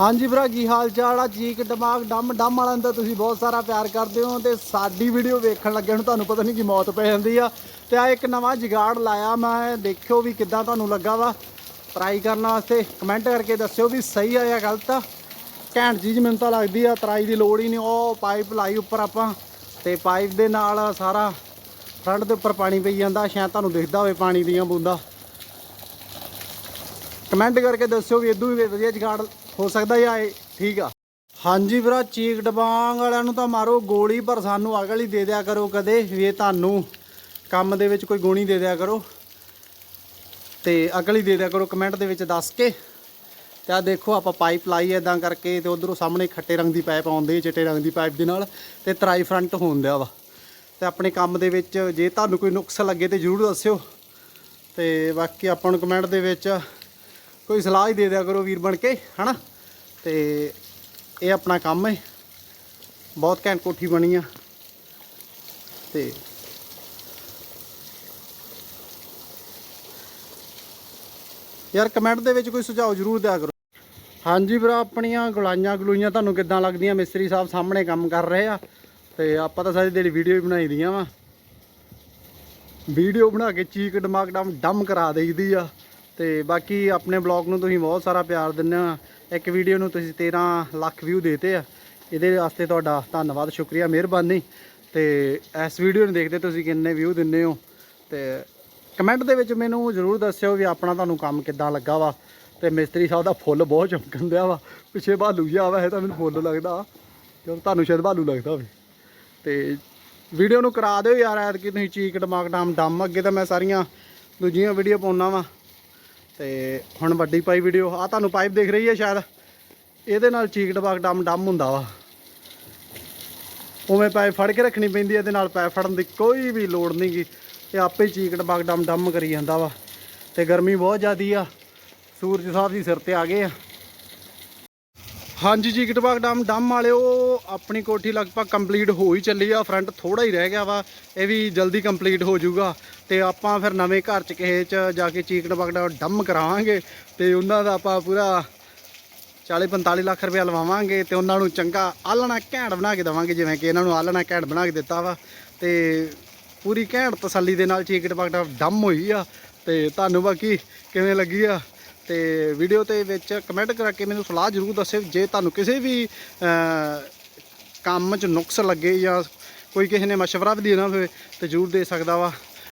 ਹਾਂਜੀ ਭਰਾ, ਕੀ ਹਾਲ ਚਾਲ ਆ? ਚੀਕ, ਦਿਮਾਗ, ਡੰਮ ਡੰਮ ਵਾਲਾ ਦਾ ਤੁਸੀਂ ਬਹੁਤ ਸਾਰਾ ਪਿਆਰ ਕਰਦੇ ਹੋ ਤੇ ਸਾਡੀ ਵੀਡੀਓ ਵੇਖਣ ਲੱਗਿਆ ਨੂੰ ਤੁਹਾਨੂੰ ਪਤਾ ਨਹੀਂ ਕੀ ਮੌਤ ਪੈ ਜਾਂਦੀ ਆ। ਤੇ ਆ ਇੱਕ ਨਵਾਂ ਜੁਗਾੜ ਲਾਇਆ ਮੈਂ, ਦੇਖਿਓ ਵੀ ਕਿੱਦਾਂ ਤੁਹਾਨੂੰ ਲੱਗਾ ਵਾ। ਟਰਾਈ ਕਰਨ ਵਾਸਤੇ ਕਮੈਂਟ ਕਰਕੇ ਦੱਸਿਓ ਵੀ ਸਹੀ ਆ ਜਾਂ ਗਲਤ ਆ। ਘੈਂਟ ਚੀਜ਼ ਮੈਨੂੰ ਤਾਂ ਲੱਗਦੀ ਆ ਤਰਾਈ ਦੀ ਲੋੜ ਹੀ ਨਹੀਂ, ਉਹ ਪਾਈਪ ਲਾਈ ਉੱਪਰ ਆਪਾਂ ਤੇ ਪਾਈਪ ਦੇ ਨਾਲ ਸਾਰਾ ਫਰੰਟ ਦੇ ਉੱਪਰ ਪਾਣੀ ਪਈ ਜਾਂਦਾ, ਸ਼ਾਇਦ ਤੁਹਾਨੂੰ ਦਿਖਦਾ ਹੋਵੇ ਪਾਣੀ ਦੀਆਂ ਬੂੰਦਾਂ। ਕਮੈਂਟ ਕਰਕੇ ਦੱਸਿਓ ਵੀ ਇਦੋਂ ਵੀ ਵਧੀਆ ਜਗਾੜ ਹੋ ਸਕਦਾ ਜਾਂ ਇਹ ਠੀਕ ਆ। ਹਾਂਜੀ ਵੀਰਾ, ਚੀਕ ਡਬਾਂਗ ਵਾਲਿਆਂ ਨੂੰ ਤਾਂ ਮਾਰੋ ਗੋਲੀ, ਪਰ ਸਾਨੂੰ ਅਗਲ ਹੀ ਦੇ ਦਿਆ ਕਰੋ ਕਦੇ ਵੀ ਇਹ ਤੁਹਾਨੂੰ ਕੰਮ ਦੇ ਵਿੱਚ ਕੋਈ ਗੁਣੀ ਦੇ ਦਿਆ ਕਰੋ। ਤੇ ਅਗਲ ਹੀ ਦੇ ਦਿਆ ਕਰੋ ਕਮੈਂਟ ਦੇ ਵਿੱਚ ਦੱਸ ਕੇ। ਤੇ ਆ ਦੇਖੋ, ਆਪਾਂ ਪਾਈਪ ਲਾਈ ਇਦਾਂ ਕਰਕੇ ਤੇ ਉਧਰੋਂ ਸਾਹਮਣੇ ਖੱਟੇ ਰੰਗ ਦੀ ਪਾਈਪ ਆਉਂਦੀ ਚਿੱਟੇ ਰੰਗ ਦੀ ਪਾਈਪ ਦੇ ਨਾਲ ਤੇ ਤਰਾਈ ਫਰੰਟ ਹੁੰਦਿਆ ਵਾ। ਤੇ ਆਪਣੇ ਕੰਮ ਦੇ ਵਿੱਚ ਜੇ ਤੁਹਾਨੂੰ ਕੋਈ ਨੁਕਸ ਲੱਗੇ ਤੇ ਜਰੂਰ ਦੱਸਿਓ। ਤੇ ਬਾਕੀ ਆਪਾਂ ਨੂੰ ਕਮੈਂਟ ਦੇ ਵਿੱਚ ਕੋਈ ਸਲਾਹ ਹੀ ਦੇ ਦਿਆ ਕਰੋ ਵੀਰ ਬਣ ਕੇ, ਹਨਾ? ਤੇ ਇਹ ਆਪਣਾ ਕੰਮ ਹੈ ਬਹੁਤ ਘੈਂਟ ਕੋਠੀ ਬਣੀ ਆ। ਤੇ ਯਾਰ ਕਮੈਂਟ ਦੇ ਵਿੱਚ ਕੋਈ ਸੁਝਾਅ ਜ਼ਰੂਰ ਦਿਆ ਕਰੋ। ਹਾਂਜੀ ਵੀਰਾ ਆਪਣੀਆਂ ਗੁਲਾਈਆਂ ਗਲੂਈਆਂ ਤੁਹਾਨੂੰ ਕਿੱਦਾਂ ਲੱਗਦੀਆਂ? ਮਿਸਤਰੀ ਸਾਹਿਬ ਸਾਹਮਣੇ ਕੰਮ ਕਰ ਰਹੇ ਆ। ਤੇ ਆਪਾਂ ਤਾਂ ਸਾਰੀ ਦਿਹਾੜੀ ਵੀਡੀਓ ਹੀ ਬਣਾਈ ਦੀਆਂ ਵਾ। ਵੀਡੀਓ ਬਣਾ ਕੇ ਚੀਕ ਡਮਾਕ ਡਮ ਡਮ ਕਰਾ ਦੇਈਦੀ ਆ। ਤੇ ਬਾਕੀ ਆਪਣੇ ਬਲੌਗ ਨੂੰ ਤੁਸੀਂ ਬਹੁਤ ਸਾਰਾ ਪਿਆਰ ਦਿੰਦੇ ਆ ਇੱਕ ਵੀਡੀਓ ਨੂੰ ਤੁਸੀਂ 13 ਲੱਖ ਵਿਊ ਦੇਤੇ ਆ। ਇਹਦੇ ਵਾਸਤੇ ਤੁਹਾਡਾ ਧੰਨਵਾਦ, ਸ਼ੁਕਰੀਆ, ਮਿਹਰਬਾਨੀ। ਤੇ ਇਸ ਵੀਡੀਓ ਨੂੰ ਦੇਖਦੇ ਤੁਸੀਂ ਕਿੰਨੇ ਵਿਊ ਦਿੰਦੇ ਹੋ। ਤੇ ਕਮੈਂਟ ਦੇ ਵਿੱਚ ਮੈਨੂੰ ਜ਼ਰੂਰ ਦੱਸਿਓ ਵੀ ਆਪਣਾ ਤੁਹਾਨੂੰ ਕੰਮ ਕਿੱਦਾਂ ਲੱਗਾ ਵਾ। ਤੇ ਮਿਸਤਰੀ ਸਾਹਿਬ ਦਾ ਫੁੱਲ ਬਹੁਤ ਚਮਕਣ ਦਿਆ ਵਾ। ਪਿੱਛੇ ਭਾਲੂ ਜਿਹਾ ਵਾ ਇਹ ਤਾਂ ਮੈਨੂੰ ਫੁੱਲ ਲੱਗਦਾ। ਕਿਉਂ ਤੁਹਾਨੂੰ ਸ਼ਾਇਦ ਭਾਲੂ ਲੱਗਦਾ ਹੋਵੇ। ਤੇ ਵੀਡੀਓ ਨੂੰ ਕਰਾ ਦਿਓ ਯਾਰ ਐਤ ਕਿ ਤੁਸੀਂ ਚੀਕ ਦਿਮਾਗ ਡਮ ਡਮ ਅੱਗੇ ਤਾਂ ਮੈਂ ਸਾਰੀਆਂ ਦੂਜੀਆਂ ਵੀਡੀਓ ਪਾਉਣਾ ਵਾ। ਤੇ ਹੁਣ ਵੱਡੀ ਪਾਈ ਵੀਡੀਓ ਆ ਤੁਹਾਨੂੰ ਪਾਈਪ ਦੇਖ ਰਹੀ ਹੈ ਸ਼ਾਇਦ। ਇਹਦੇ ਨਾਲ ਚੀਕ ਦਿਮਾਗ ਡਮ ਡਮ ਹੁੰਦਾ ਵਾ। ਉਵੇਂ ਪਾਈਪ ਫੜ ਕੇ ਰੱਖਣੀ ਪੈਂਦੀ ਹੈ, ਇਹਦੇ ਨਾਲ ਪਾਈਪ ਫੜਨ ਦੀ ਕੋਈ ਵੀ ਲੋੜ ਨਹੀਂ ਗੀ। ਇਹ ਆਪੇ ਚੀਕ ਦਿਮਾਗ ਡਮ ਡਮ ਕਰੀ ਜਾਂਦਾ ਵਾ। ਤੇ ਗਰਮੀ ਬਹੁਤ ਜ਼ਿਆਦੀ ਆ। ਸੂਰਜ ਸਾਹਿਬ ਦੀ ਸਿਰ ਤੇ ਆ ਗਏ ਆ। ਹਾਂਜੀ ਜੀ ਕਿਟਬਾਗ ਡਮ ਡਮ ਵਾਲਿਓ, ਆਪਣੀ ਕੋਠੀ ਲਗਭਗ ਕੰਪਲੀਟ ਹੋ ਹੀ ਚੱਲੀ ਆ ਫਰੰਟ ਥੋੜਾ ਹੀ ਰਹਿ ਗਿਆ ਵਾ, ਇਹ ਵੀ ਜਲਦੀ ਕੰਪਲੀਟ ਹੋ ਜਾਊਗਾ। ਤੇ ਆਪਾਂ ਫਿਰ ਨਵੇਂ ਘਰ ਚ ਕਿਸੇ ਚ ਜਾ ਕੇ ਚੀਕਟ ਬਗੜਾ ਡੰਮ ਕਰਾਵਾਂਗੇ, ਤੇ ਉਹਨਾਂ ਦਾ ਆਪਾਂ ਪੂਰਾ 40 45 ਲੱਖ ਰੁਪਏ ਲਵਾਵਾਂਗੇ, ਤੇ ਉਹਨਾਂ ਨੂੰ ਚੰਗਾ ਆਲਣਾ ਘੈਂਟ ਬਣਾ ਕੇ ਦੇਵਾਂਗੇ, ਜਿਵੇਂ ਕਿ ਇਹਨਾਂ ਨੂੰ ਆਲਣਾ ਘੈਂਟ ਬਣਾ ਕੇ ਦਿੱਤਾ ਵਾ। ਤੇ ਪੂਰੀ ਘੈਂਟ ਤਸੱਲੀ ਦੇ ਨਾਲ ਚੀਕਟ ਬਗੜਾ ਡਮ ਹੋਈ ਆ, ਤੇ ਤੁਹਾਨੂੰ ਬਾਕੀ ਕਿਵੇਂ ਲੱਗੀ ਆ? ਤੇ ਵੀਡੀਓ ਤੇ ਵਿੱਚ ਕਮੈਂਟ ਕਰਕੇ ਮੈਨੂੰ ਸਲਾਹ ਜ਼ਰੂਰ ਦੱਸਿਓ ਜੇ ਤੁਹਾਨੂੰ ਕਿਸੇ ਵੀ ਕੰਮ 'ਚ ਨੁਕਸ ਲੱਗੇ ਜਾਂ ਕੋਈ ਕਿਸੇ ਨੇ ਮਸ਼ਵਰਾ ਵੀ ਦੇਣਾ ਹੋਵੇ ਤੇ ਜ਼ਰੂਰ ਦੇ ਸਕਦਾ ਵਾ।